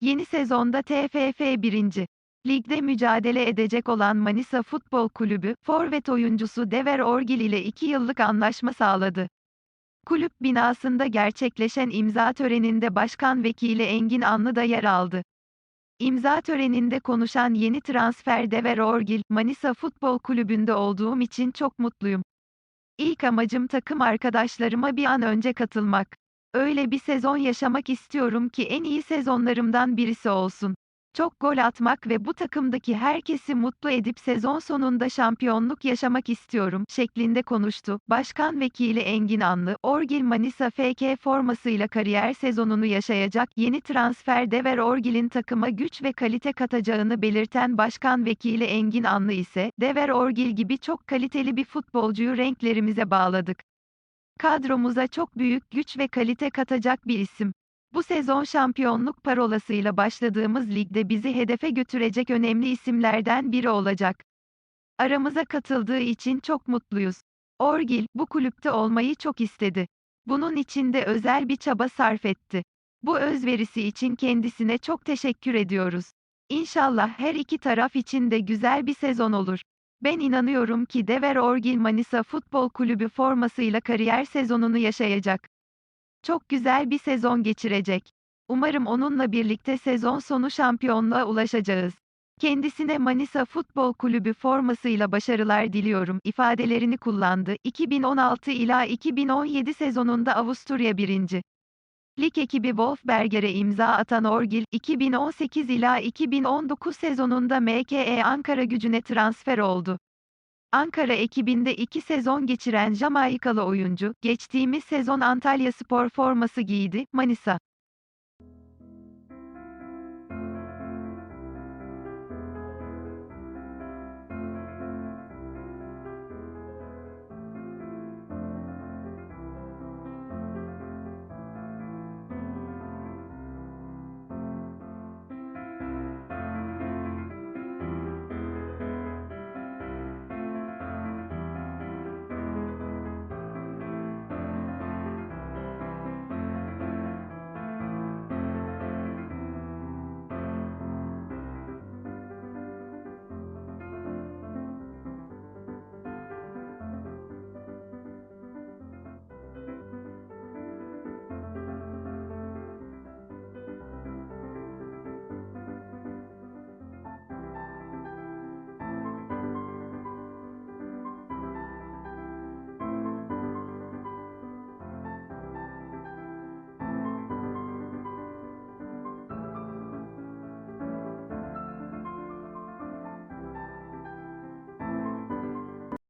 Yeni sezonda TFF 1. Ligde mücadele edecek olan Manisa Futbol Kulübü, forvet oyuncusu Dever Orgil ile 2 yıllık anlaşma sağladı. Kulüp binasında gerçekleşen imza töreninde Başkan Vekili Engin Anlı da yer aldı. İmza töreninde konuşan yeni transfer Dever Orgil, Manisa Futbol Kulübü'nde olduğum için çok mutluyum. İlk amacım takım arkadaşlarıma bir an önce katılmak. Öyle bir sezon yaşamak istiyorum ki en iyi sezonlarımdan birisi olsun. Çok gol atmak ve bu takımdaki herkesi mutlu edip sezon sonunda şampiyonluk yaşamak istiyorum şeklinde konuştu. Başkan Vekili Engin Anlı, Orgil Manisa FK formasıyla kariyer sezonunu yaşayacak yeni transfer Dever Orgil'in takıma güç ve kalite katacağını belirten Başkan Vekili Engin Anlı ise, Dever Orgil gibi çok kaliteli bir futbolcuyu renklerimize bağladık. Kadromuza çok büyük güç ve kalite katacak bir isim. Bu sezon şampiyonluk parolasıyla başladığımız ligde bizi hedefe götürecek önemli isimlerden biri olacak. Aramıza katıldığı için çok mutluyuz. Orgil, bu kulüpte olmayı çok istedi. Bunun için de özel bir çaba sarf etti. Bu özverisi için kendisine çok teşekkür ediyoruz. İnşallah her iki taraf için de güzel bir sezon olur. Ben inanıyorum ki Dever Orgil Manisa Futbol Kulübü formasıyla kariyer sezonunu yaşayacak. Çok güzel bir sezon geçirecek. Umarım onunla birlikte sezon sonu şampiyonluğa ulaşacağız. Kendisine Manisa Futbol Kulübü formasıyla başarılar diliyorum ifadelerini kullandı. 2016 ila 2017 sezonunda Avusturya 1. Lig ekibi Wolfberger'e imza atan Orgil, 2018 ila 2019 sezonunda MKE Ankara gücüne transfer oldu. Ankara ekibinde iki sezon geçiren Jamaikalı oyuncu, geçtiğimiz sezon Antalya Spor forması giydi, Manisa